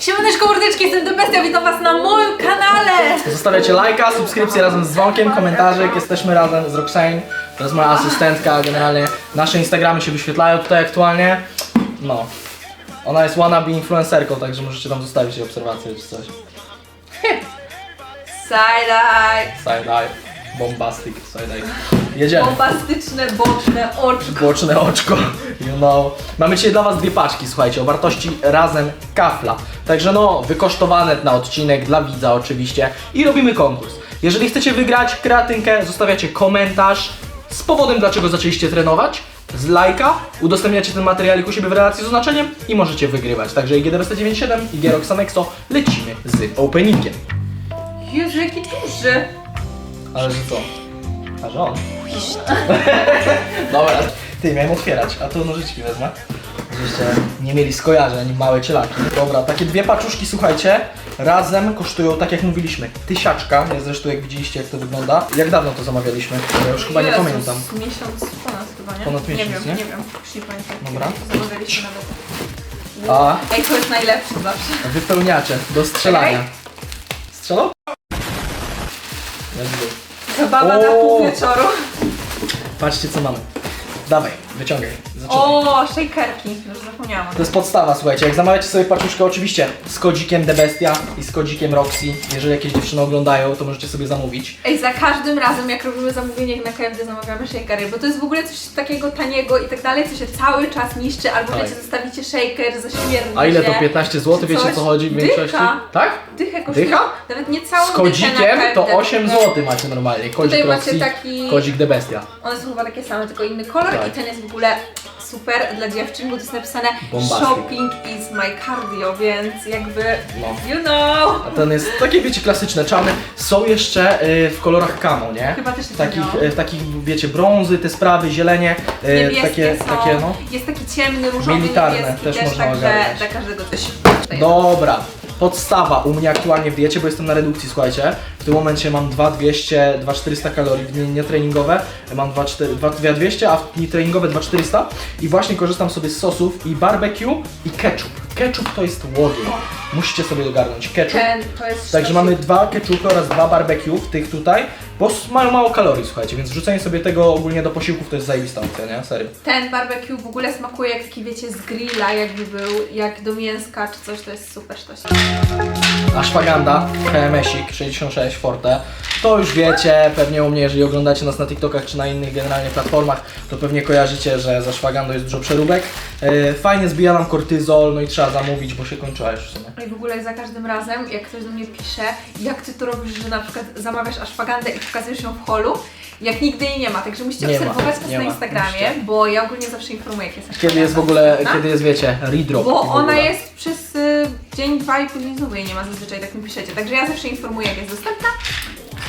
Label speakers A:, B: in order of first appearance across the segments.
A: Siemaneczko mordeczki, jestem Debestia, witam was na moim kanale!
B: Zostawiacie lajka, subskrypcję razem z dzwonkiem, komentarzyk, jesteśmy razem z Roxane, to jest moja asystentka, generalnie nasze Instagramy się wyświetlają tutaj aktualnie, no. Ona jest wannabe influencerką, także możecie tam zostawić jej obserwację czy coś.
A: Side-eye,
B: Side eye, bombastic, side eye. Jedziemy.
A: bombastyczne, boczne oczko.
B: Boczne oczko, you know. Mamy dzisiaj dla was dwie paczki, słuchajcie, o wartości razem kafla. Także no, wykosztowane na odcinek, dla widza oczywiście. I robimy konkurs. Jeżeli chcecie wygrać kreatynkę, zostawiacie komentarz z powodem, dlaczego zaczęliście trenować, z lajka, udostępniacie ten materialik u siebie w relacji z oznaczeniem i możecie wygrywać. Także IGDBST97 i Gerox Anexo lecimy z openingiem.
A: Jezu, jaki duży.
B: Ale że co? A że on? Dobra. Ty, miałem otwierać, a to nożyczki wezmę. Nie mieli skojarzeń, małe cielaki. Dobra, takie dwie paczuszki, słuchajcie, razem kosztują, tak jak mówiliśmy, tysiaczka. Ja zresztą jak widzieliście, jak to wygląda. Jak dawno to zamawialiśmy? Ja już chyba nie
A: Jezus,
B: pamiętam.
A: miesiąc ponad chyba, nie?
B: Ponad miesiąc,
A: nie? wiem,
B: nie?
A: nie wiem, już nie pamiętam.
B: Dobra.
A: Zamawialiśmy nawet.
B: A
A: Ej, to jest najlepsze zawsze.
B: wypełniacze do strzelania. Strzelał? Let's go.
A: Zabawa na pół wieczoru.
B: Patrzcie co mamy. Dawaj, wyciągaj. Zaczynaj.
A: O, shakerki, już zapomniałam.
B: To jest podstawa, słuchajcie. Jak zamawiacie sobie paczuszkę, oczywiście z kodzikiem Debestia i z kodzikiem Roxy. Jeżeli jakieś dziewczyny oglądają, to możecie sobie zamówić.
A: Ej, za każdym razem jak robimy zamówienie na KFD zamawiamy shakery, bo to jest w ogóle coś takiego taniego i tak dalej, co się cały czas niszczy, albo
B: Tak.
A: wiecie, zostawicie shaker, zaśmierni
B: A ile to 15 zł?
A: czy
B: Wiecie o co chodzi w
A: Dycha.
B: większości? Tak?
A: Dychę kosztuje.
B: Dycha?
A: Nawet nie całą
B: Z
A: dychę na
B: kodzikiem to
A: KFD,
B: 8
A: tylko-
B: zł macie normalnie. Kodzik
A: Tutaj macie
B: Roxy,
A: taki-
B: kodzik Debestia.
A: One są chyba takie same, tylko inny kolor
B: Tak.
A: i ten jest w ogóle super dla dziewczyn, bo to jest napisane
B: Bombastic.
A: Shopping is my cardio, więc jakby
B: No.
A: you know.
B: A ten jest takie, wiecie, klasyczne, czarne. Są jeszcze y, w kolorach camo, nie?
A: Chyba też jest
B: takich,
A: miałam.
B: y, takich, wiecie, brązy, te sprawy, zielenie. y,
A: Niebieskie
B: takie,
A: są,
B: takie, no.
A: jest taki ciemny, różowy,
B: Militarne
A: niebieski
B: też
A: też,
B: można
A: także
B: ogarniać.
A: dla każdego coś.
B: Dobra, podstawa u mnie aktualnie w diecie, bo jestem na redukcji, słuchajcie. W tym momencie mam 2200, 2400 kalorii w dni nietreningowe, mam 2400, 2200, a w dni treningowe 2400 i właśnie korzystam sobie z sosów i barbecue i ketchup. Ketchup to jest łogień. Musicie sobie ogarnąć ketchup.
A: Ten to jest
B: Także mamy dwa ketchupy oraz dwa barbecue w tych tutaj, bo s- mają mało kalorii, słuchajcie, więc wrzucenie sobie tego ogólnie do posiłków to jest zajebista opcja, nie? Serio.
A: Ten barbecue w ogóle smakuje jak taki, wiecie, z grilla, jakby był, jak do mięska czy coś, to jest super sztosik.
B: Ashwagandha, KMS-ik 66 Forte. To już wiecie, pewnie u mnie, jeżeli oglądacie nas na TikTokach czy na innych generalnie platformach, to pewnie kojarzycie, że z ashwagandą jest dużo przeróbek. E, fajnie zbija nam kortyzol, no i trzeba zamówić, bo się kończyła już w sumie.
A: No i w ogóle za każdym razem, jak ktoś do mnie pisze, jak ty to robisz, że na przykład zamawiasz ashwagandę i pokazujesz ją w holu, jak nigdy jej nie ma, także musicie
B: Nie ma,
A: obserwować nas
B: nie
A: na
B: ma,
A: Instagramie,
B: musicie.
A: bo ja ogólnie zawsze informuję, jak jest
B: Kiedy jest w ogóle, kiedy jest wiecie, redrop
A: Bo
B: w
A: ona
B: ogóle.
A: jest przez y, dzień, dwa i później znowu jej nie ma zazwyczaj, tak mi piszecie. Także ja zawsze informuję, jak jest dostępna.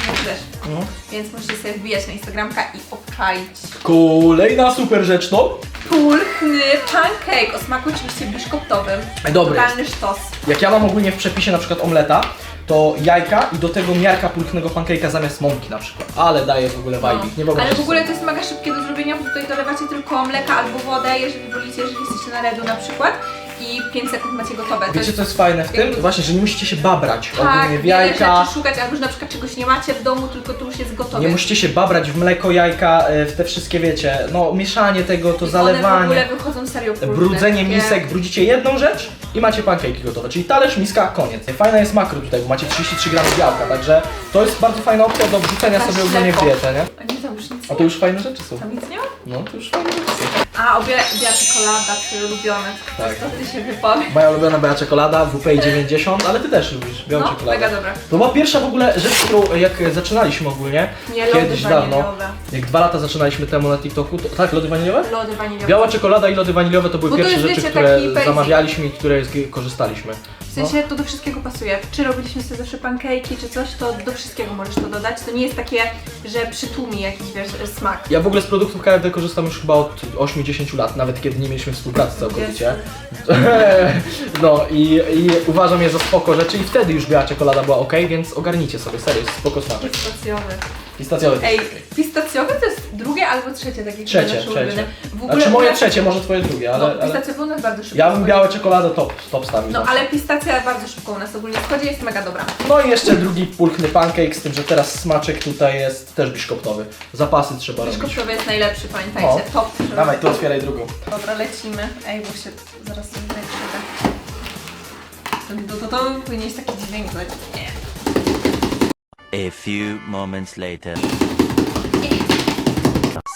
A: No też.
B: No.
A: Więc musicie sobie wbijać na Instagramka i obczaić.
B: Kolejna super rzecz to,
A: Pulchny pancake o smaku oczywiście biszkoptowym.
B: Dobry
A: Totalny sztos.
B: jak ja mam ogólnie w przepisie na przykład omleta, to jajka i do tego miarka pulchnego pancake'a zamiast mąki na przykład. Ale daje w ogóle vibe, nie
A: No. Ale w ogóle to jest mega szybkie do zrobienia, bo tutaj dolewacie tylko mleka albo wodę, jeżeli wolicie, jeżeli jesteście na redu na przykład. I 5 sekund macie gotowe. To
B: Wiecie co jest fajne w tym?
A: jakby-
B: Właśnie, że nie musicie się babrać
A: tak,
B: ogólnie w
A: wiele
B: jajka.
A: rzeczy szukać, albo że na przykład czegoś nie macie w domu, tylko tu już jest gotowe.
B: Nie musicie się babrać w mleko, jajka, e, w te wszystkie wiecie, no mieszanie tego, to
A: I One w ogóle
B: zalewanie,
A: wychodzą serio pulchne,
B: brudzenie
A: takie-
B: misek, brudzicie jedną rzecz i macie pankejki gotowe, czyli talerz, miska, koniec. Fajna jest makro tutaj, bo macie 33 gramy białka, także to jest bardzo fajna opcja do wrzucenia sobie ogólnie w
A: ślepo.
B: dietę, nie?
A: A nie, tam już nic
B: A to już fajne rzeczy są.
A: Tam nic nie ma?
B: No, to już fajne rzeczy są.
A: A, obie, biała czekolada, twoje ulubione.
B: Tak.
A: To ty się wypowie.
B: Moja ulubiona biała czekolada, WPI 90, ale ty też lubisz białą
A: No,
B: czekoladę.
A: mega dobra.
B: To była pierwsza w ogóle rzecz, którą jak zaczynaliśmy ogólnie,
A: Nie, lody
B: kiedyś dawno,
A: waniliowe.
B: jak dwa lata zaczynaliśmy temu na TikToku, to, tak, lody waniliowe?
A: Lody waniliowe.
B: Biała czekolada i lody waniliowe to były
A: Bo to
B: pierwsze
A: jest,
B: rzeczy,
A: wiecie,
B: które
A: taki basic.
B: zamawialiśmy i które z- korzystaliśmy.
A: W sensie to do wszystkiego pasuje. Czy robiliśmy sobie zawsze pancake'i czy coś, to do wszystkiego możesz to dodać. To nie jest takie, że przytłumi jakiś wiesz, smak.
B: Ja w ogóle z produktów KFD korzystam już chyba od 8-10 lat, nawet kiedy nie mieliśmy współpracy całkowicie. No i, i uważam je za spoko rzeczy i wtedy już biała czekolada była ok, więc ogarnijcie sobie, serio, jest spoko smaczek.
A: Pistacjowy.
B: Pistacjowy też
A: Ej, pistacjowy to jest drugie albo trzecie takie
B: Trzecie, trzecie.
A: ulubione. W ogóle
B: Znaczy moje trzecie, może twoje drugie, ale...
A: No,
B: ale...
A: pistacjowy u nas bardzo szybko
B: Ja bym białe czekoladę top, top stawił
A: No
B: zawsze.
A: ale pistacja bardzo szybko u nas ogólnie schodzi, jest mega dobra.
B: No i jeszcze drugi pulchny pancake, z tym, że teraz smaczek tutaj jest też biszkoptowy. Zapasy trzeba robić.
A: Szkoptowy jest najlepszy, pamiętajcie.
B: No.
A: Top. żeby-
B: Dawaj, ty otwieraj drugą.
A: Dobra, lecimy. Ej, bo się zaraz sobie tutaj przyda. To, to, to powinieneś taki dźwięk dać. Nie.
C: A few moments later.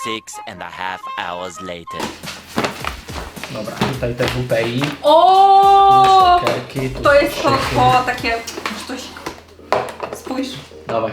C: Six and a half hours later.
B: Dobra, tutaj te WPI.
A: O!
B: Tu
A: To jest to, takie sztosik. Spójrz.
B: Dawaj.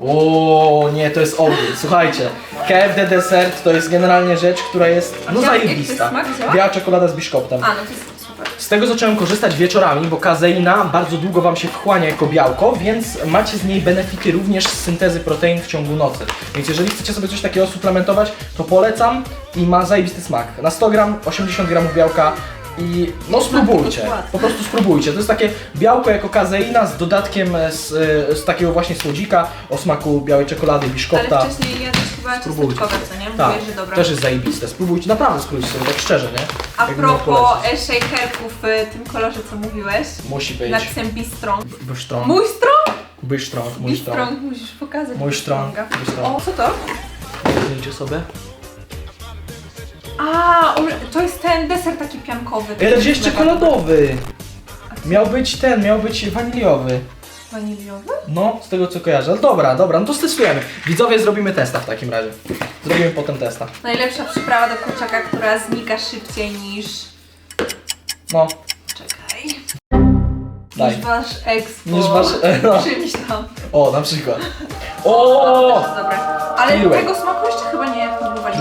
B: O nie, to jest ogień. Słuchajcie, KFD Desert to jest generalnie rzecz, która jest no
A: jak
B: zajebista.
A: smak?
B: Biała czekolada z biszkoptem.
A: A, no to jest.
B: Z tego zacząłem korzystać wieczorami, bo kazeina bardzo długo Wam się wchłania jako białko, więc macie z niej benefity również z syntezy protein w ciągu nocy. Więc jeżeli chcecie sobie coś takiego suplementować, to polecam i ma zajebisty smak. Na 100 gram 80 gramów białka i no spróbujcie, po prostu spróbujcie. To jest takie białko jako kazeina z dodatkiem e, z, e, z takiego właśnie słodzika o smaku białej czekolady, biszkopta.
A: Ale wcześniej jadłeś chyba
B: Spróbujcie.
A: ciasteczkowe, co nie?
B: Tak,
A: Mówiłeś, że dobra.
B: też jest zajebiste. Spróbujcie, naprawdę spróbujcie sobie, tak szczerze, nie?
A: A
B: Jakbym miał
A: propos
B: polecić.
A: e, shakerków w tym kolorze, co mówiłeś,
B: Musi być.
A: napisem Bistrong.
B: Bystrong.
A: Mój strong?
B: Bystrong, mój strong.
A: Bistrong, musisz pokazać.
B: Mój strong,
A: Bistronga. O, co to?
B: Zdjęcie sobie.
A: A, on- to jest ten deser taki piankowy.
B: Ale gdzie jest czekoladowy? Miał być ten, miał być waniliowy.
A: Waniliowy?
B: No, z tego co kojarzę. Dobra, dobra, no to stestujemy. Widzowie, zrobimy testa w takim razie. Zrobimy potem testa.
A: Najlepsza przyprawa do kurczaka, która znika szybciej niż...
B: No,
A: Czekaj.
B: Daj.
A: Niż wasz expo.
B: Niż wasz- no.
A: Czymś tam.
B: o, na przykład.
A: To
B: O!
A: też jest dobre. Ale tego smaku jeszcze chyba nie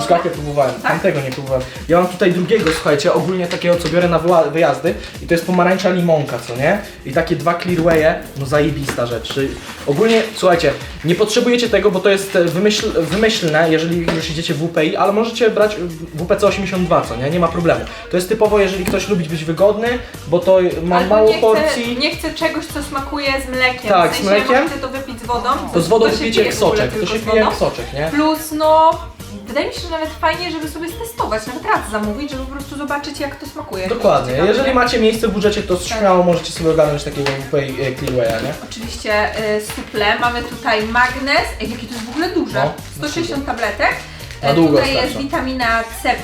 B: Truskawkę próbowałem,
A: Tak?
B: tamtego nie próbowałem. Ja mam tutaj drugiego, słuchajcie, ogólnie takiego, co biorę na wyła- wyjazdy i to jest pomarańcza limonka, co nie? I takie dwa clearwaye, no zajebista rzecz. Ogólnie, słuchajcie, nie potrzebujecie tego, bo to jest e, wymyśl, wymyślne, jeżeli już idziecie w WPI, ale możecie brać WPC 82, co nie? Nie ma problemu. To jest typowo, jeżeli ktoś lubi być wygodny, bo to ma
A: Albo
B: mało
A: nie
B: porcji.
A: Chce, nie chce czegoś, co smakuje z mlekiem.
B: Tak,
A: w
B: z
A: sensie
B: mlekiem.
A: możecie to wypić z wodą.
B: To z wodą pijecie
A: pije
B: jak
A: w
B: soczek, to się pije jak soczek, nie?
A: Plus, no, wydaje mi się, że nawet fajnie, żeby sobie stestować, nawet raz zamówić, żeby po prostu zobaczyć, jak to smakuje.
B: Dokładnie.
A: Ciekawe,
B: Jeżeli
A: nie?
B: macie miejsce w budżecie, to śmiało możecie sobie ogarnąć takiego WPI e, clearwaya, nie?
A: Oczywiście y, suple. Mamy tutaj magnez. Ej, jakie to jest w ogóle duże.
B: No,
A: 160 tabletek.
B: Na
A: E,
B: długo
A: tutaj jest
B: starcza.
A: witamina C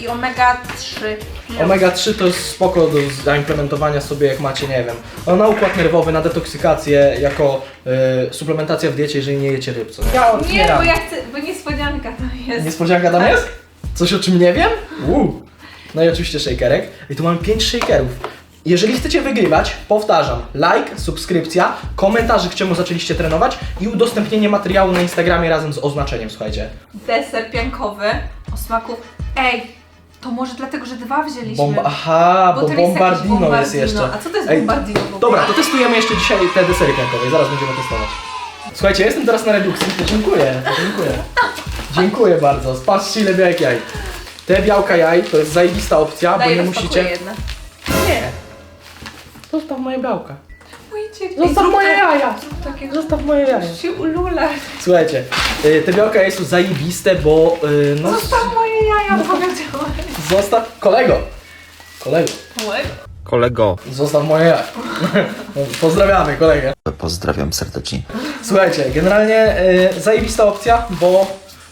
A: i omega 3.
B: Omega 3 to jest spoko do zaimplementowania sobie jak macie, nie wiem, no, na układ nerwowy, na detoksykację, jako e, suplementacja w diecie, jeżeli nie jecie ryb, co nie? Ja
A: Nie,
B: otwieram.
A: bo ja chcę, bo niespodzianka tam jest.
B: Niespodzianka tam jest? Coś o czym nie wiem? Uuu. No i oczywiście shakerek. I tu mamy 5 shakerów. Jeżeli chcecie wygrywać, powtarzam, like, subskrypcja, komentarzyk czemu zaczęliście trenować i udostępnienie materiału na Instagramie razem z oznaczeniem, słuchajcie.
A: Deser piankowy o smaku. Ej, to może dlatego, że dwa wzięliśmy.
B: Bomba, aha, bo,
A: jest jakiś
B: bombardino, jest jeszcze.
A: A co to jest
B: Ej,
A: bombardino w ogóle?
B: Dobra, to testujemy jeszcze dzisiaj te desery piankowe, zaraz będziemy testować. Słuchajcie, jestem teraz na redukcji, to dziękuję, dziękuję. Dziękuję bardzo, patrzcie ile białek jaj. Te białka jaj to jest zajebista opcja, bo nie
A: rozpakuję
B: musicie...
A: jedne.
B: Nie. Zostaw moje białka.
A: Dzieci,
B: Zostaw
A: zrób
B: moje
A: tak-
B: jaja.
A: Zrób takiego.
B: Zostaw moje jaja.
A: Się ululać.
B: Słuchajcie, y, te białka są zajebiste, bo y, no...
A: Zostaw moje jaja, powiedziałeś.
B: Zostaw... Kolego! Kolego.
A: Małego.
D: Kolego.
B: Zostaw moje jaja. Pozdrawiamy kolegę.
D: Pozdrawiam serdecznie.
B: Słuchajcie, generalnie y, zajebista opcja, bo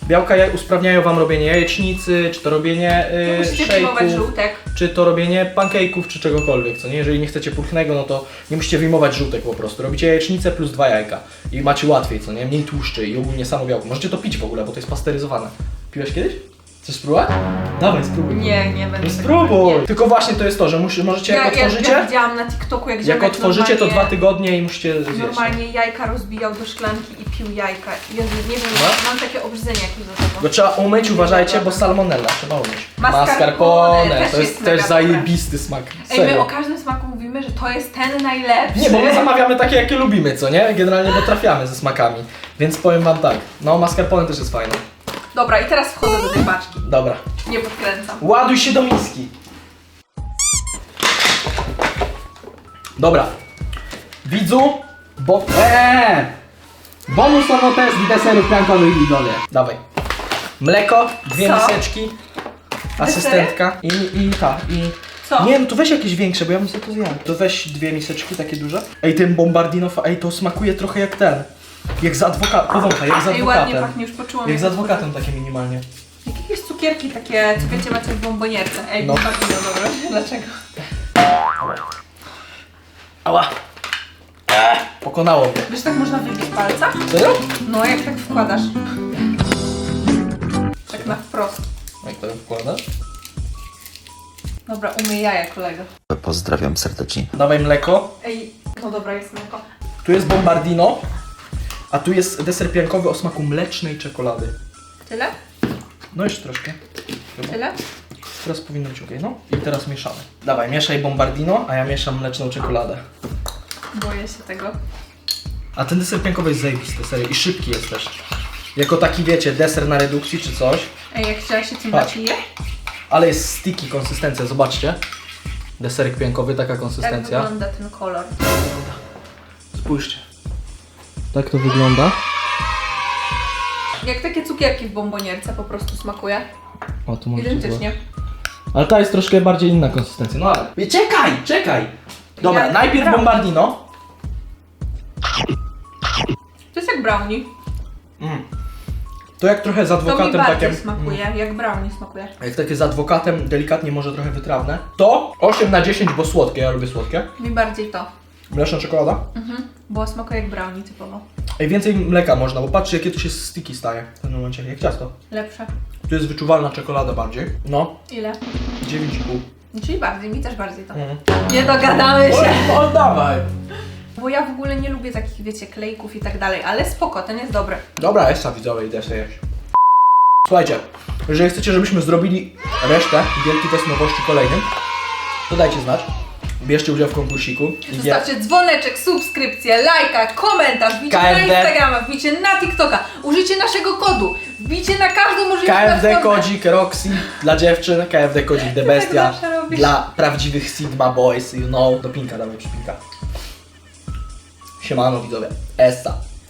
B: białka jaj usprawniają wam robienie jajecznicy, czy to robienie
A: Nie
B: y,
A: musicie przyjmować
B: shake'ów,
A: żółtek.
B: czy to robienie pancake'ów, czy czegokolwiek, co nie? Jeżeli nie chcecie pulchnego, no to nie musicie wyjmować żółtek po prostu. Robicie jajecznicę plus dwa jajka i macie łatwiej, co nie? Mniej tłuszczy i ogólnie samo białko. Możecie to pić w ogóle, bo to jest pasteryzowane. Piłeś kiedyś? Chcesz spróbować? Dawaj, spróbuj.
A: Nie, nie będę.
B: No
A: tego-
B: spróbuj!
A: nie.
B: Tylko właśnie to jest to, że musi, możecie jak
A: Ja, ja,
B: otworzycie,
A: ja widziałam na TikToku, jak
B: jak
A: ziomek
B: otworzycie to
A: normalnie-
B: dwa tygodnie i musicie zjeść.
A: Normalnie jajka rozbijał do szklanki i pił jajka. Jezu, nie wiem,
B: No.
A: mam takie obrzydzenie jakieś do tego.
B: Go trzeba umyć, uważajcie, bo salmonella trzeba umyć.
A: Mascarpone
B: to
A: też
B: jest
A: jest
B: też zajebisty smak.
A: Ej, my
B: Serio.
A: o każdym smaku mówimy, że to jest ten najlepszy.
B: Nie, bo my zamawiamy takie, jakie lubimy, co nie? Generalnie bo trafiamy ze smakami. Więc powiem wam tak, no mascarpone też jest fajne.
A: Dobra, i teraz wchodzę do tej paczki.
B: Dobra.
A: Nie podkręcam.
B: Ładuj się do miski. Dobra. Widzu, bo... Eee! Bonusowo test deserów piankowych widzowie. Dawaj. Mleko, dwie
A: Co?
B: miseczki, asystentka i, i ta, i...
A: Co?
B: Nie no to weź jakieś większe, bo ja bym sobie to zjadł. To weź dwie miseczki takie duże. Ej, ten bombardino, fa- ej, to smakuje trochę jak ten. Jak z adwokatem, powąchaj, jak z
A: Ej, ładnie
B: adwokatem.
A: pachnie, już poczułam.
B: Jak z
A: jak-
B: adwokatem takie minimalnie.
A: Jakieś cukierki takie, co wiecie, macie w bombonierce. Ej,
B: No.
A: no. dobra. Dlaczego?
B: Ała. Ech, pokonało mnie.
A: Wiesz, tak można wybić palca?
B: Serio?
A: No, jak tak wkładasz. Tak na wprost.
B: Jak to wkładasz?
A: Dobra, umyj jaja, kolego.
D: Pozdrawiam serdecznie.
B: Dawaj mleko.
A: Ej, no dobra, jest mleko.
B: Tu jest bombardino, a tu jest deser piankowy o smaku mlecznej czekolady.
A: Tyle?
B: No jeszcze troszkę.
A: Tyle?
B: Teraz powinno być ok, no. I teraz mieszamy. Dawaj, mieszaj bombardino, a ja mieszam mleczną czekoladę.
A: Boję się tego.
B: A ten deser piankowy jest zajebisty, serio. I szybki jest też. Jako taki, wiecie, deser na redukcji czy coś.
A: Ej, jak chciała się tym
B: Patrz.
A: napije?
B: Ale jest sticky konsystencja, zobaczcie. Deserek piankowy, taka
A: Tak
B: konsystencja.
A: wygląda ten kolor.
B: Spójrzcie. Tak to wygląda.
A: Jak takie cukierki w bombonierce po prostu smakuje.
B: O, tu możecie
A: Identycznie.
B: Ale ta jest troszkę bardziej inna konsystencja. No ale. Czekaj, czekaj! Dobra,
A: Ja-
B: najpierw bombardino.
A: To jest jak brownie.
B: Mm. To jak trochę z
A: To mi
B: adwokatem
A: bardziej
B: takim.
A: smakuje, jak brownie smakuje.
B: Jak takie z adwokatem, delikatnie może trochę wytrawne. To 8 na 10, bo słodkie, ja lubię słodkie.
A: Mi bardziej to.
B: Mleczna czekolada.
A: Mhm. Bo smakuje jak brownie typowo.
B: Ej, więcej mleka można, bo patrzcie jakie tu się sticky staje w tym momencie, jak ciasto.
A: Lepsze.
B: Tu jest wyczuwalna czekolada bardziej. No,
A: Ile?
B: 9,5.
A: Czyli bardziej, mi też bardziej to.
B: Mm.
A: Nie dogadamy się.
B: Oddawaj!
A: Bo ja w ogóle nie lubię takich, wiecie, klejków i tak dalej, ale spoko, ten jest dobry.
B: Dobra, Esa widzowie, idę sobie jeść. Słuchajcie, jeżeli chcecie, żebyśmy zrobili resztę, wielki test nowości kolejny, to dajcie znać. Bierzcie udział w konkursiku.
A: Zostawcie dzwoneczek, subskrypcję, lajka, komentarz, wbijcie
B: KFD.
A: na Instagrama, wbijcie na TikToka, użyjcie naszego kodu, wbijcie na każdą możliwą
B: KFD
A: platformę.
B: kodzik Roxy dla dziewczyn, KFD kodzik The
A: tak
B: Bestia
A: zawsze robisz.
B: dla prawdziwych Sigma Boys, you know. Do pinka, dawaj przypinka. Siemano widzowie, Essa.